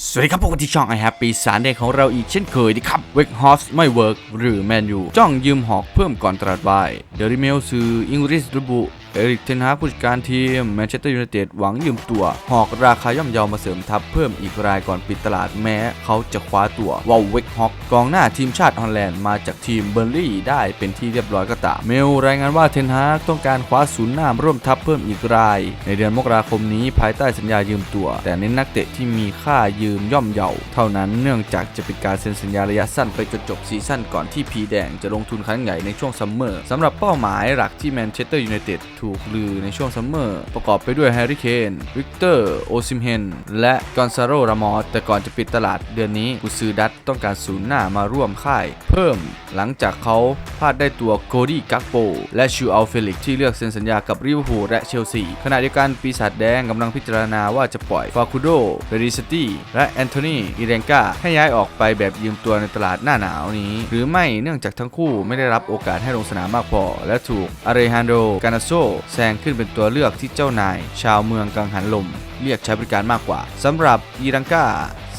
สวัสดีครับพบกับที่ช่อง i have ปีศารเดของเราอีกเช่นเคยนะครับเวกฮอสไม่เวิร์กหรือแมนยูจ้องยืมหอกเพิ่มก่อนตราดวายเดลิเมลซื้ออังกฤษระบุ เอริกเทนฮากผู้จัดการทีมแมนเชสเตอร์ยูไนเต็ดหวังยืมตัว หอกราคาย่อมเยามาเสริมทัพเพิ่มอีกรายก่อนปิดตลาดแม้เขาจะคว้าตัววอลเวกฮอกกองหน้าทีมชาติฮอลแลนด์มาจากทีมเบอร์ลี่ได้เป็นที่เรียบร้อยก็ตามเมลรายงานว่าเทนฮากต้องการคว้าศูนย์หน้าร่วมทัพเพิ่มอีกราย ในเดือนมกราคมนี้ภายใต้สัญญายืมตัว แต่เน้นนักเตะที่มีค่ายืมย่อมเยาเท่านั้นเนื่องจากจะเป็นการเซ็นสัญญาระยะสั้นไปจนจบซีซั่นก่อนที่พีแดงจะลงทุนครั้งใหญ่ในช่วงซัมเมอร์สำหรับเป้าหมายหลักที่แมนเชสเตอร์ยูไนเต็ดถูกลือในช่วงซัมเมอร์ประกอบไปด้วยแฮร์รี่เคนวิกเตอร์ โอซิมเฮน และกอนซาโรรามอสแต่ก่อนจะปิดตลาดเดือนนี้กุซือดัตต้องการศูนย์หน้ามาร่วมค่าย เพิ่มหลังจากเขา ลาดได้ตัวโคดี้กักโปและชูอัลเฟลิกที่เลือกเซ็นสัญญากับลิวพูและเชลซี ขณะเดียวกันปีศาจแดงกำลังพิจารณาว่าจะปล่อยฟาคูโดเบริสตี้และแอนโทนีอิเรนกาให้ย้ายออกไปแบบยืมตัวในตลาดหน้าหนาวนี้ หรือไม่เนื่องจากทั้งคู่ไม่ได้รับโอกาสให้ลงสนามมากพอ และถูกอาเรฮันโดกานาโซแซงขึ้นเป็นตัวเลือกที่เจ้านาย ชาวเมืองกังหันลม เรียกใช้บริการมากกว่าสำหรับอีรังกา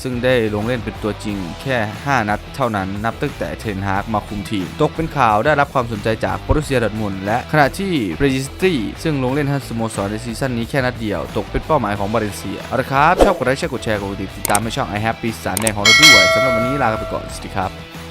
ซึ่งได้ลงเล่นเป็นตัวจริงแค่ 5 นัดเท่านั้นนับตั้งแต่เทนฮากมาคุมทีม ตกเป็นข่าวได้รับความสนใจจากโปรตุเซียดอร์ทมุนและขณะที่เบรจิสตรีซึ่งลงเล่นให้สโมสรในซีซั่นนี้แค่นัดเดียว ตกเป็นเป้าหมายของบาเลนเซียเอาละครับชอบกดไลค์แชร์กดแชร์กดติดตามให้ช่อง i have ปีศารแดงของเราด้วยสำหรับวันนี้ลาไปก่อนสวัสดีครับ